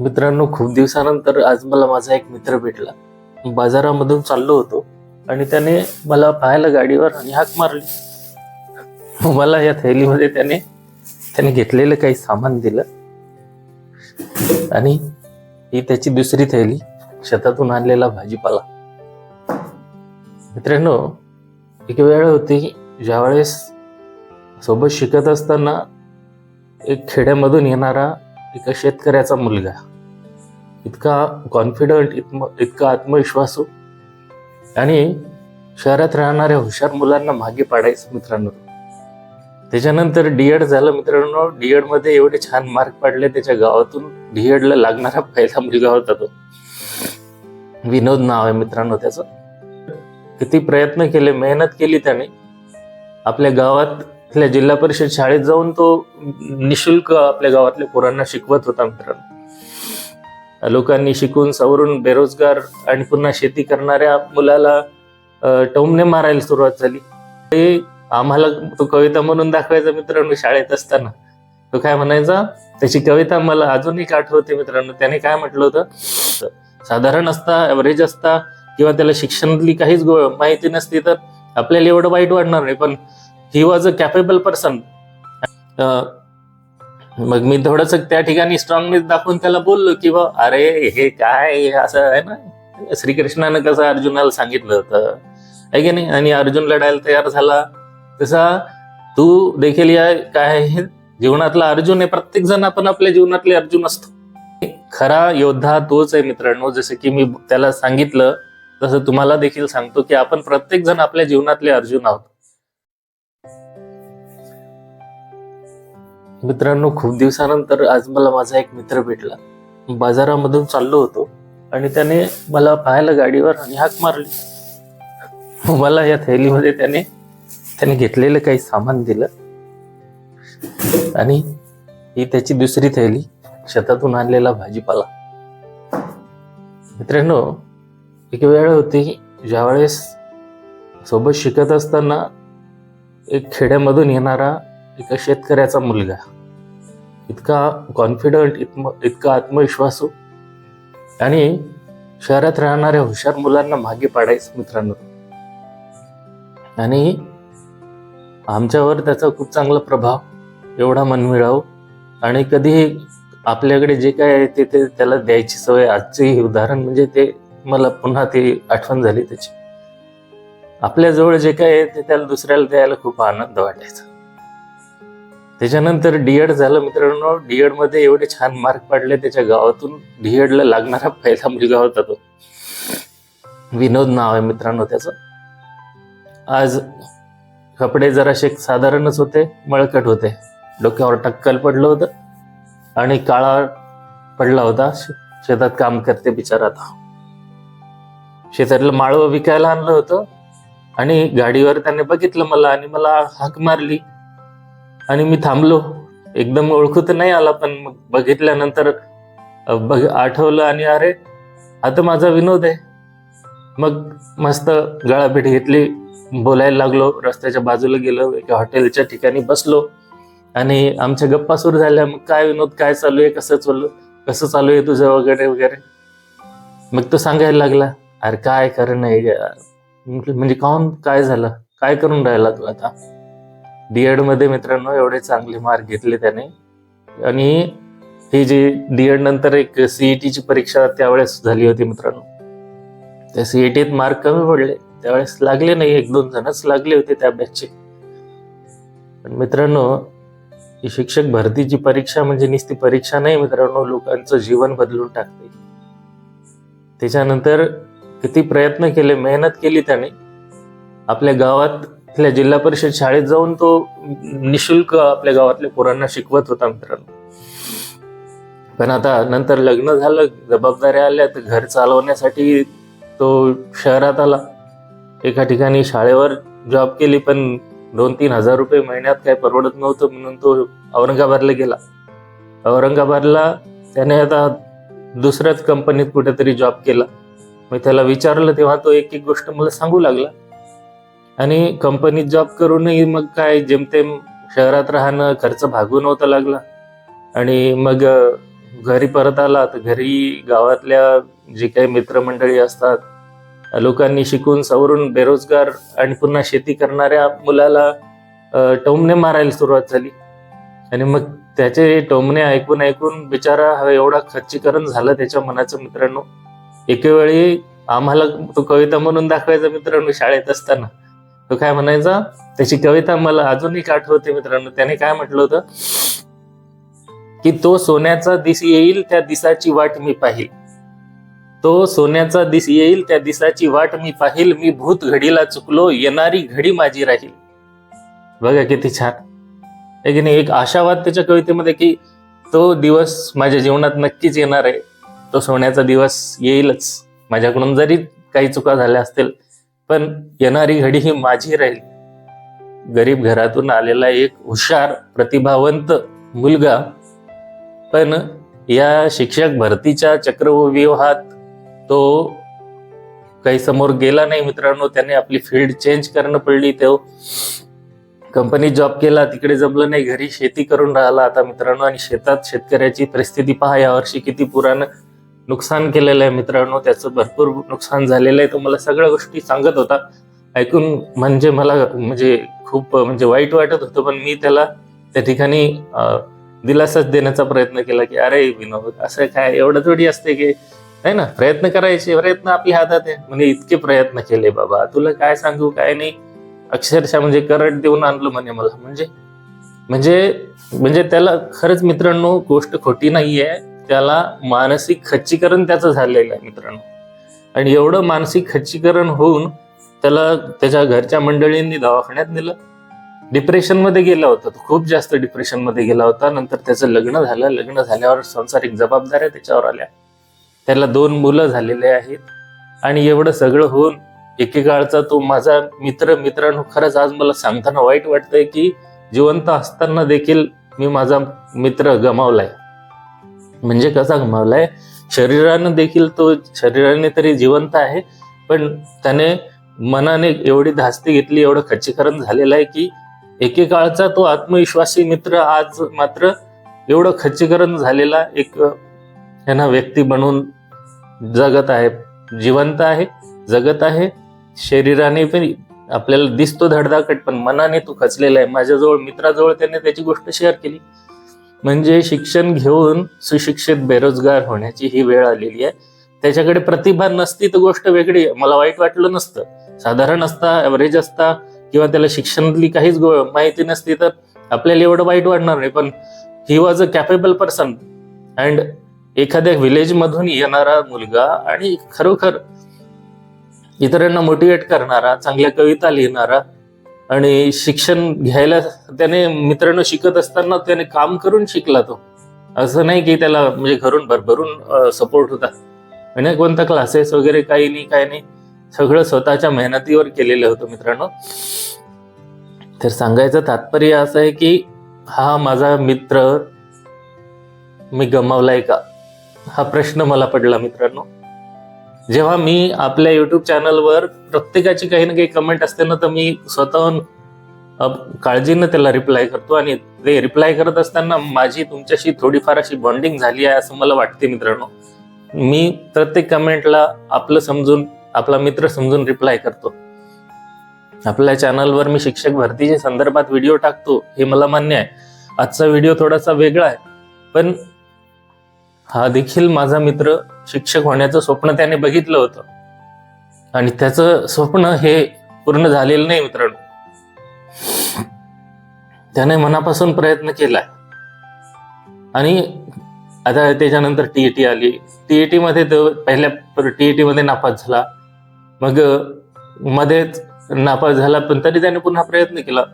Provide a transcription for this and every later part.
मित्रांनो खूप दिवसानंतर आज मला माझा एक मित्र भेटला. बाजारामधून चाललो होतो आणि त्याने मला पाहायला गाडीवर आणि हाक मारली. मला या थैलीमध्ये त्याने त्याने घेतलेलं काही सामान दिलं. आणि ही त्याची दुसरी थैली शेतातून आणलेला भाजीपाला. मित्रांनो एक वेळ होती ज्यावेळेस सोबत शिकत असताना एक खेड्यामधून येणारा एका शेतकऱ्याचा मुलगा. इतका कॉन्फिडंट इतका आत्मविश्वासू. आणि शहरात राहणाऱ्या हुशार मुलांना मागे पाडायचं मित्रांनो. त्याच्यानंतर डी एड झालं मित्रांनो. डीएडमध्ये एवढे छान मार्क पडले त्याच्या गावातून डी एडला लागणारा पहिला मुलगा होता तो. विनोद नाव आहे मित्रांनो त्याचं. किती प्रयत्न केले मेहनत केली त्याने. आपल्या गावात गावातल्या जिल्हा परिषद शाळेत जाऊन तो निशुल्क आपल्या गावातल्या पोरांना शिकवत होता मित्रांनो. लोकांनी शिकून सवरून बेरोजगार आणि पुन्हा शेती करणाऱ्या मुलाला टोमने मारायला सुरुवात झाली. ते आम्हाला तो कविता म्हणून दाखवायचा मित्रांनो शाळेत असताना. तो काय म्हणायचा त्याची कविता मला अजून एक आठवते मित्रांनो. त्याने काय म्हटलं होतं साधारण असता ॲव्हरेज असता किंवा त्याला शिक्षणातली काहीच माहिती नसती तर आपल्याला एवढं वाईट वाटणार नाही पण he was a capable person मग मी थोडस त्या ठिकाणी स्ट्रॉंगनेस दाखवून त्याला बोललो की बा अरे हे काय? असं आहे ना? श्रीकृष्णानं कसं अर्जुनाला सांगितलं होतं? आहे की नाही? आणि अर्जुन लढायला तयार झाला. तसा तू देखील या काय आहे? जीवनातला अर्जुन आहे. प्रत्येक जण आपण आपल्या जीवनातले अर्जुन असतो. खरा योद्धा तोच आहे मित्रांनो. जसं की मी त्याला सांगितलं तसं तुम्हाला देखील सांगतो की आपण प्रत्येक जण आपल्या जीवनातले अर्जुन आहोत. मित्रांनो खूप दिवसानंतर आज मला माझा एक मित्र भेटला. बाजारामधून चाललो होतो आणि त्याने मला पाहायला गाडीवर आणि हाक मारली. मला या थैलीमध्ये त्याने त्याने घेतलेलं काही सामान दिलं. आणि ही त्याची दुसरी थैली शेतातून आणलेला भाजीपाला. मित्रांनो एक वेळ होती ज्यावेळेस सोबत शिकत असताना एक खेड्यामधून येणारा एका शेतकऱ्याचा मुलगा. इतका कॉन्फिडंट इतका आत्मविश्वासू हो. आणि शहरात राहणाऱ्या हुशार मुलांना मागे पाडायचं मित्रांनो. आणि आमच्यावर त्याचा खूप चांगला प्रभाव एवढा मनमिळाव आणि कधीही आपल्याकडे जे काय आहे ते ते त्याला द्यायची सवय. आजचे उदाहरण म्हणजे ते मला पुन्हा ती आठवण झाली त्याची. आपल्याजवळ जे काय आहे ते त्याला दुसऱ्याला द्यायला खूप आनंद वाटायचा. त्याच्यानंतर डीएड झालं मित्रांनो. डीएडमध्ये एवढे छान मार्क पडले त्याच्या गावातून. डीएडला लागणारा पहिला मुलगा होता तो. विनोद नाव आहे मित्रांनो त्याचं. आज कपडे जराशे साधारणच होते मळकट होते. डोक्यावर टक्कल पडलं होतं आणि काळा पडला होता. शेतात काम करते बिचारा आता. शेतातलं माळव विकायला आणलं होतं आणि गाडीवर त्याने बघितलं मला आणि मला हाक मारली. आणि मी थांबलो. एकदम ओळखू तर नाही आला पण मग बघितल्यानंतर बघ आठवलं आणि अरे आता माझा विनोद आहे. मग मस्त गळाभेट घेतली बोलायला लागलो रस्त्याच्या बाजूला गेलो एका हॉटेलच्या ठिकाणी बसलो. आणि आमच्या गप्पा सुरू झाल्या मग काय विनोद काय चालू आहे कसं चालू कसं चालू आहे तुझं वगैरे वगैरे? मग तो सांगायला लागला अरे काय खरं नाही म्हटलं, म्हणजे काहून काय झालं? काय करून राहिला तू आता? डीएडमध्ये मित्रांनो एवढे चांगले मार्क घेतले त्याने. आणि ही जी डीएड नंतर एक सीईटी ची परीक्षा त्यावेळेस झाली होती मित्रांनो. त्या सीईटीत मार्क कमी पडले. त्यावेळेस लागले नाही एक दोन जणच लागले होते त्या बॅचचे पण मित्रांनो ही शिक्षक भरतीची परीक्षा म्हणजे नुसती परीक्षा नाही मित्रांनो लोकांचं जीवन बदलून टाकते. त्याच्यानंतर किती प्रयत्न केले मेहनत केली त्याने. आपल्या गावात इथल्या जिल्हा परिषद शाळेत जाऊन तो निशुल्क आपल्या गावातल्या पोरांना शिकवत होता मित्रांनो. पण आता नंतर लग्न झालं जबाबदाऱ्या आल्या तर घर चालवण्यासाठी तो शहरात आला. एका ठिकाणी शाळेवर जॉब केली पण दोन तीन हजार रुपये महिन्यात काय परवडत नव्हतं म्हणून तो औरंगाबादला गेला. औरंगाबादला त्याने आता दुसऱ्याच कंपनीत कुठेतरी जॉब केला. मी त्याला विचारलं तेव्हा तो एक एक गोष्ट मला सांगू लागला. आणि कंपनीत जॉब करूनही मग काय जेमतेम शहरात राहणं खर्च भागून होता लागला. आणि मग घरी परत आला तर घरी गावातल्या जे काही मित्रमंडळी असतात लोकांनी शिकून सवरून बेरोजगार आणि पुन्हा शेती करणाऱ्या मुलाला टोमने टोमणे मारायला सुरुवात झाली. आणि मग त्याचे टोमणे ऐकून ऐकून बिचारा हा एवढा खच्चीकरण झालं त्याच्या मनाचं मित्रांनो. एकेवेळी आम्हाला तो कविता म्हणून दाखवायचा मित्रांनो शाळेत असताना. तो काय म्हणायचा? त्याची कविता मला अजूनही आठवते मित्रांनो. त्याने काय म्हटलं होतं? की तो सोन्याचा दिस येईल त्या दिसाची वाट मी पाहिल. तो सोन्याचा दिस येईल त्या दिसाची वाट मी पाहिल. मी भूत घडीला चुकलो येणारी घडी माझी राहील. बघा किती छान. एक नाही एक आशावाद त्याच्या कवितेमध्ये की तो दिवस माझ्या जीवनात नक्कीच येणार आहे. तो सोन्याचा दिवस येईलच. माझ्याकडून जरी काही चुका झाल्या असतील पण येणारी घडी ही माझी राहील. गरीब घरातून आलेला एक हुशार प्रतिभावंत मुलगा पण या शिक्षक भरतीच्या चक्रव्यूहात तो काही समोर गेला नाही मित्रांनो. त्याने आपली फील्ड चेंज करणं पडली. तो कंपनी जॉब केला तिकडे जमलं नाही घरी शेती करून राहिला. आता मित्रांनो आणि शेतात शेतकऱ्याची परिस्थिती पहा यावर्षी किती पुरानं नुकसान केलेलं आहे मित्रांनो त्याचं भरपूर नुकसान झालेलं आहे. तो मला सगळ्या गोष्टी सांगत होता. ऐकून म्हणजे मला म्हणजे खूप म्हणजे वाईट वाटत होतं पण मी त्याला त्या ठिकाणी दिलासाच देण्याचा प्रयत्न केला की अरे विनोद असं काय? एवढं थोडी असते की नाही ना? प्रयत्न करायचे प्रयत्न आपल्या हातात आहे. म्हणजे इतके प्रयत्न केले बाबा. तुला काय सांगू काय नाही. अक्षरशः म्हणजे करंट देऊन आणलं म्हणे मला. म्हणजे म्हणजे म्हणजे त्याला खरंच मित्रांनो गोष्ट खोटी नाहीये. त्याला मानसिक खच्चीकरण त्याचं झालेलं आहे मित्रांनो. आणि एवढं मानसिक खच्चीकरण होऊन त्याला त्याच्या घरच्या मंडळींनी दवाखान्यात नेलं. डिप्रेशनमध्ये गेला होता तो. खूप जास्त डिप्रेशनमध्ये गेला होता. नंतर त्याचं लग्न झालं. लग्न झाल्यावर संसारिक जबाबदाऱ्या त्याच्यावर आल्या. त्याला दोन मुलं झालेले आहेत. आणि एवढं सगळं होऊन एकेकाळचा तो माझा मित्र मित्रांनो खरंच आज मला सांगताना वाईट वाटतंय की जिवंत असताना देखील मी माझा मित्र गमावलाय. म्हणजे कसा गमावलाय शरीरानं देखील तो शरीराने तरी जिवंत आहे पण त्याने मनाने एवढी धास्ती घेतली एवढं खच्चीकरण झालेलं आहे की एकेकाळचा तो आत्मविश्वासी मित्र आज मात्र एवढं खच्चीकरण झालेला एक यांना व्यक्ती बनून जगत आहे जिवंत आहे जगत आहे. शरीराने पण आपल्याला दिसतो धडधाकट पण मनाने तो खचलेला आहे. माझ्याजवळ मित्राजवळ त्याने त्याची गोष्ट शेअर केली. म्हणजे शिक्षण घेऊन सुशिक्षित बेरोजगार होण्याची ही वेळ आलेली आहे. त्याच्याकडे प्रतिभा नसती तर गोष्ट वेगळी आहे. मला वाईट वाटलं नसतं. साधारण असता ॲव्हरेज असता किंवा त्याला शिक्षणातली काहीच माहिती नसती तर आपल्याला एवढं वाईट वाटणार नाही. पण he was a capable person and एखाद्या विलेजमधून येणारा मुलगा आणि खरोखर इतरांना मोटिवेट करणारा चांगल्या कविता लिहिणारा आणि शिक्षण घ्यायला त्याने मित्रांनो शिकत असताना त्याने काम करून शिकला तो. असं नाही की त्याला म्हणजे घरून भरभरून सपोर्ट होता. म्हणजे कोणता क्लासेस वगैरे काही नाही काही नाही. सगळं स्वतःच्या मेहनतीवर केलेलं होतं मित्रांनो. तर सांगायचं तात्पर्य असं आहे की हा माझा मित्र मी गमावलाय का? हा प्रश्न मला पडला मित्रांनो. जेव्हा मी आपल्या युट्यूब चॅनलवर प्रत्येकाची काही ना काही कमेंट असते ना तर मी स्वतःहून काळजीनं त्याला रिप्लाय करतो आणि ते रिप्लाय करत असताना माझी तुमच्याशी थोडीफार अशी बॉन्डिंग झाली आहे असं मला वाटते मित्रांनो. मी प्रत्येक कमेंटला आपलं समजून आपला मित्र समजून रिप्लाय करतो. आपल्या चॅनलवर मी शिक्षक भरतीच्या संदर्भात व्हिडिओ टाकतो हे मला मान्य आहे. आजचा व्हिडिओ थोडासा वेगळा आहे. पण हा देखील माझा मित्र शिक्षक होण्याचं स्वप्न त्याने बघितलं होतं. आणि त्याचं स्वप्न हे पूर्ण झालेलं नाही मित्रांनो. त्याने मनापासून प्रयत्न केलाय आणि आता त्याच्यानंतर टीईटी आली. टीईटी मध्ये तो पहिल्या टीईटी मध्ये नापास झाला. मग मध्येच नापास झाला पण तरी त्याने पुन्हा प्रयत्न केला.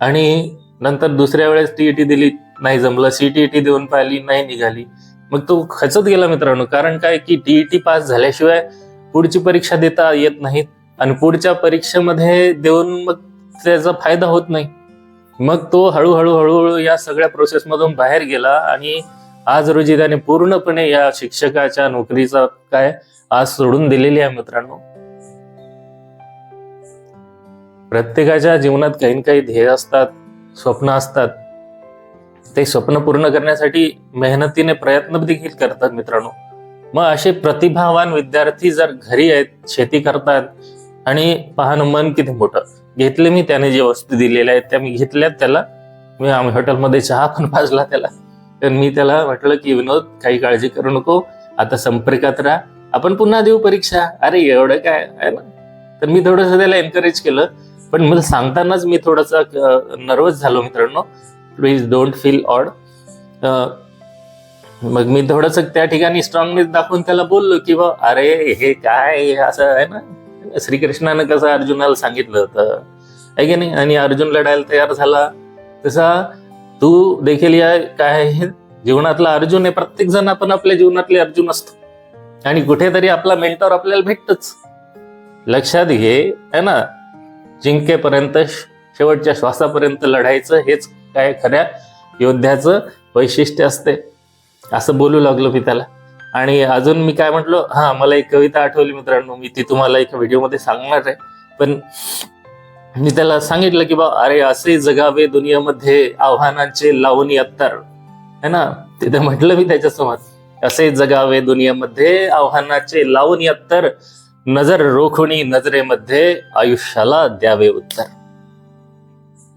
आणि नंतर दुसऱ्या वेळेस टीईटी दिली नाही जमलं. सीटीईटी देऊन पाहिली नाही निघाली. मग तो खचत गेला मित्रांनो. कारण काय की टीईटी पास झाल्याशिवाय पुढची परीक्षा देता येत नाहीत. आणि पुढच्या परीक्षेमध्ये देऊन मग त्याचा फायदा होत नाही. मग तो हळूहळू हळूहळू या सगळ्या प्रोसेसमधून बाहेर गेला आणि आज रोजी त्याने पूर्णपणे या शिक्षकाच्या नोकरीचा काय आज सोडून दिलेली आहे मित्रांनो. प्रत्येकाच्या जीवनात काही ना काही ध्येय असतात स्वप्न असतात. ते स्वप्न पूर्ण करण्यासाठी मेहनतीने प्रयत्न देखील करतात मित्रांनो. मग असे प्रतिभावान विद्यार्थी जर घरी आहेत शेती करतात आणि पाहणं मन किती मोठं. घेतले मी त्याने जे वस्तू दिलेल्या आहेत त्या मी घेतल्यात त्याला. मी आम्ही हॉटेलमध्ये चहा पण पाजला त्याला. तर मी त्याला म्हटलं की विनोद काही काळजी करू नको. आता संपर्कात राहा. आपण पुन्हा देऊ परीक्षा. अरे एवढं काय? आहे ना. तर मी थोडंसं त्याला एनकरेज केलं. पण मला सांगतानाच मी थोडासा नर्वस झालो मित्रांनो. प्लीज डोंट फील ऑड मग मी थोडंसं त्या ठिकाणी स्ट्रॉंगनेस दाखवून त्याला बोललो की बा अरे हे काय? असं आहे ना? श्रीकृष्णानं कसं अर्जुनाला सांगितलं होतं? आहे की नाही? आणि अर्जुन लढायला तयार झाला. तसा तू देखील या काय आहे? जीवनातला अर्जुन आहे. प्रत्येक जण आपण आपल्या जीवनातले अर्जुन असतो. आणि कुठेतरी आपला मेंटॉर आपल्याला भेटतच. लक्षात घे है ना? जिंकेपर्यंत शेवटच्या श्वासापर्यंत लढायचं हेच काय खऱ्या योद्ध्याचं वैशिष्ट्य असते. असं बोलू लागलो मी त्याला. आणि अजून मी काय म्हटलो? हा मला एक कविता आठवली मित्रांनो. मी ती तुम्हाला एका व्हिडिओमध्ये सांगणार आहे. पण मी त्याला सांगितलं की बा अरे असे जगावे दुनियामध्ये आव्हानांचे लावणी अत्तर. है ना? तिथे म्हटलं मी त्याच्यासमोर. असे जगावे दुनियामध्ये आव्हानाचे लावणी अत्तर. नजर रोखुणी नजरेमध्ये आयुष्याला द्यावे उत्तर.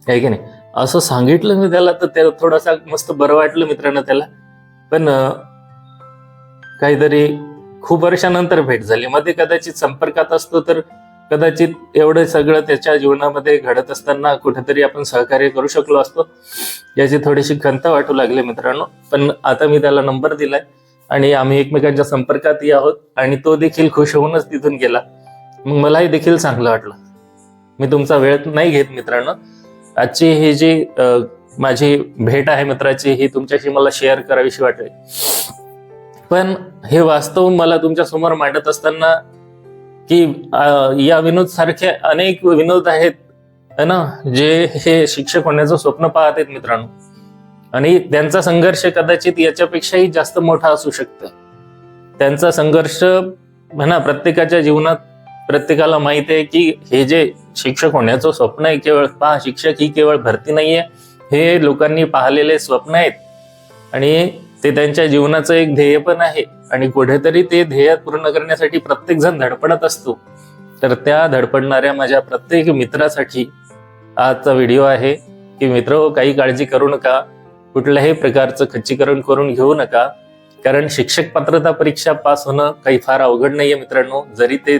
आहे की नाही? असं सांगितलं मी त्याला तर त्याला थोडासा मस्त बरं वाटलं मित्रांनो त्याला. पण काहीतरी खूप वर्षानंतर भेट झाली. मध्ये कदाचित संपर्कात असतो तर कदाचित एवढं सगळं त्याच्या जीवनामध्ये घडत असताना कुठेतरी आपण सहकार्य करू शकलो असतो. याची थोडीशी खंत वाटू लागली मित्रांनो. पण आता मी त्याला नंबर दिलाय आणि आम्ही एकमेकांच्या संपर्कातही आहोत आणि तो देखील खुश होऊनच तिथून गेला. मग मलाही देखील चांगलं वाटलं. मी तुमचा वेळ नाही घेत मित्रांनो. आजची हे जी अं, माझी भेट आहे मित्राची ही तुमच्याशी मला शेअर करावीशी वाटली. पण हे वास्तव मला तुमच्यासमोर मांडत असताना की या विनोद सारखे अनेक विनोद आहेत ना जे हे शिक्षक होण्याचं स्वप्न पाहत आहेत मित्रांनो. आणि त्यांचा संघर्ष कदाचित याच्यापेक्षाही जास्त मोठा असू शकतो. त्यांचा संघर्ष म्हणा प्रत्येकाच्या जीवनात प्रत्येकाला माहीत आहे की हे जे शिक्षक होण्याचं स्वप्न आहे केवळ पहा शिक्षक ही केवळ भरती नाहीये. हे लोकांनी पाहिलेले स्वप्न आहेत. आणि ते त्यांच्या जीवनाचं एक ध्येय पण आहे. आणि कुठेतरी ते ध्येय पूर्ण करण्यासाठी प्रत्येक जण धडपडत असतो. तर त्या धडपडणाऱ्या माझ्या प्रत्येक मित्रासाठी आजचा व्हिडिओ आहे की मित्र काही काळजी करू नका. कुठल्याही प्रकारचं खच्चीकरण करून घेऊ नका. कारण शिक्षक पात्रता परीक्षा पास होणं काही फार अवघड नाहीये मित्रांनो. जरी ते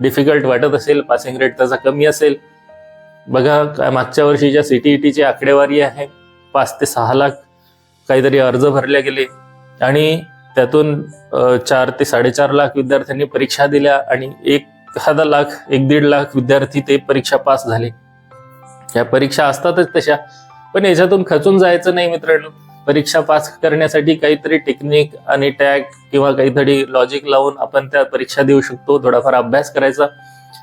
डिफिकल्ट वाटत असेल पासिंग रेट त्याचा कमी असेल. बघा मागच्या वर्षीच्या सीटीईटीची आकडेवारी आहे पाच ते सहा लाख काहीतरी अर्ज भरले गेले. आणि त्यातून चार ते साडेचार लाख विद्यार्थ्यांनी परीक्षा दिल्या आणि एक एखादा लाख एक दीड लाख विद्यार्थी ते परीक्षा पास झाले. या परीक्षा असतातच तशा पण याच्यातून खचून जायचं नाही मित्रांनो. परीक्षा पास करण्यासाठी काहीतरी टेक्निक आणि टॅग किंवा काहीतरी लॉजिक लावून आपण त्या परीक्षा देऊ शकतो. थोडाफार अभ्यास करायचा.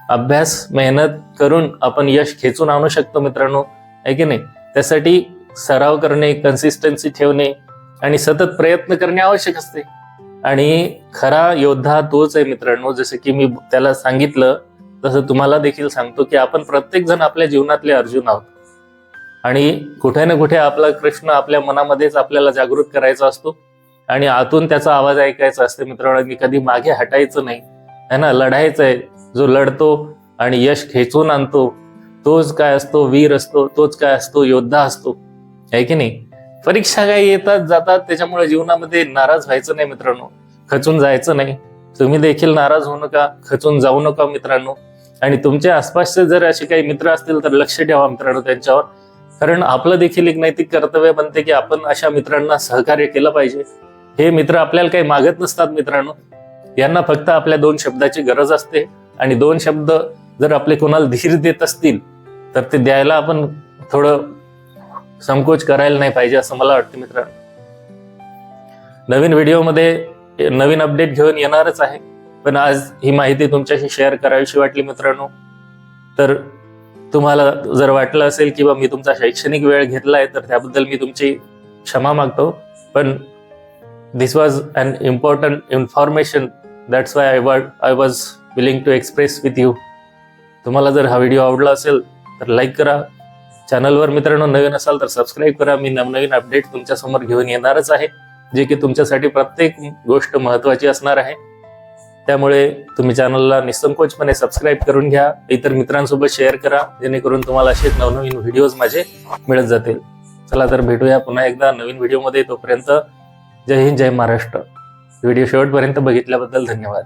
अभ्यास मेहनत करून आपण यश खेचून आणू शकतो मित्रांनो. आहे की नाही? त्यासाठी सराव करणे कन्सिस्टन्सी ठेवणे आणि सतत प्रयत्न करणे आवश्यक असते. आणि खरा योद्धा तोच आहे मित्रांनो. जसं की मी त्याला सांगितलं तसं तुम्हाला देखील सांगतो की आपण प्रत्येक जण आपल्या जीवनातले अर्जुन आहोत. आणि कुठे ना कुठे आपला कृष्ण आपल्या मनामध्येच आपल्याला जागृत करायचा असतो. आणि आतून त्याचा आवाज ऐकायचा असतो मित्रांनो की कधी मागे हटायचं नाही. है ना? लढायचं आहे जो लढतो आणि यश खेचून आणतो तोच काय असतो? वीर असतो तोच काय असतो? योद्धा असतो. आहे की नाही? परीक्षा काय येतात जातात त्याच्यामुळे जीवनामध्ये नाराज व्हायचं नाही मित्रांनो. खचून जायचं नाही. तुम्ही देखील नाराज होऊ नका खचून जाऊ नका मित्रांनो. आणि तुमच्या आसपासचे जर असे काही मित्र असतील तर लक्ष ठेवा मित्रांनो त्यांच्यावर. कारण आपलं देखील एक नैतिक कर्तव्य बनते की आपण अशा मित्रांना सहकार्य केलं पाहिजे. हे मित्र आपल्याला काही मागत नसतात मित्रांनो. यांना फक्त आपल्या दोन शब्दाची गरज असते आणि दोन शब्द जर आपले कोणाला धीर देत असतील तर ते द्यायला आपण थोडं संकोच करायला नाही पाहिजे असं मला वाटतं मित्रांनो. नवीन व्हिडिओमध्ये नवीन अपडेट घेऊन येणारच आहे. पण आज ही माहिती तुमच्याशी शेअर करावीशी वाटली मित्रांनो. तर तुम्हाला जर वाटलं असेल किंवा मी तुमचा शैक्षणिक वेळ घेतलाय तर त्याबद्दल मी तुमची क्षमा मागतो. पण this was an important information that's why I what I was willing to express with you तुम्हाला जर हा व्हिडिओ आवडला असेल तर लाईक करा. चॅनलवर मित्रांनो नवीन असाल तर सबस्क्राईब करा. मी नवनवीन अपडेट तुमच्यासमोर घेऊन येणारच आहे जे की तुमच्यासाठी प्रत्येक गोष्ट महत्वाची असणार आहे. त्यामुळे तुम्ही चॅनलला निसंकोचपणे सबस्क्राईब करून घ्या. इतर मित्रांसोबत शेअर करा. जेणेकरून तुम्हाला असेच नवनवीन व्हिडिओज माझे मिळत जातील. चला तर भेटूया पुन्हा एकदा नवीन व्हिडिओमध्ये तोपर्यंत जय हिंद जय महाराष्ट्र. व्हिडिओ शेवटपर्यंत बघितल्याबद्दल धन्यवाद.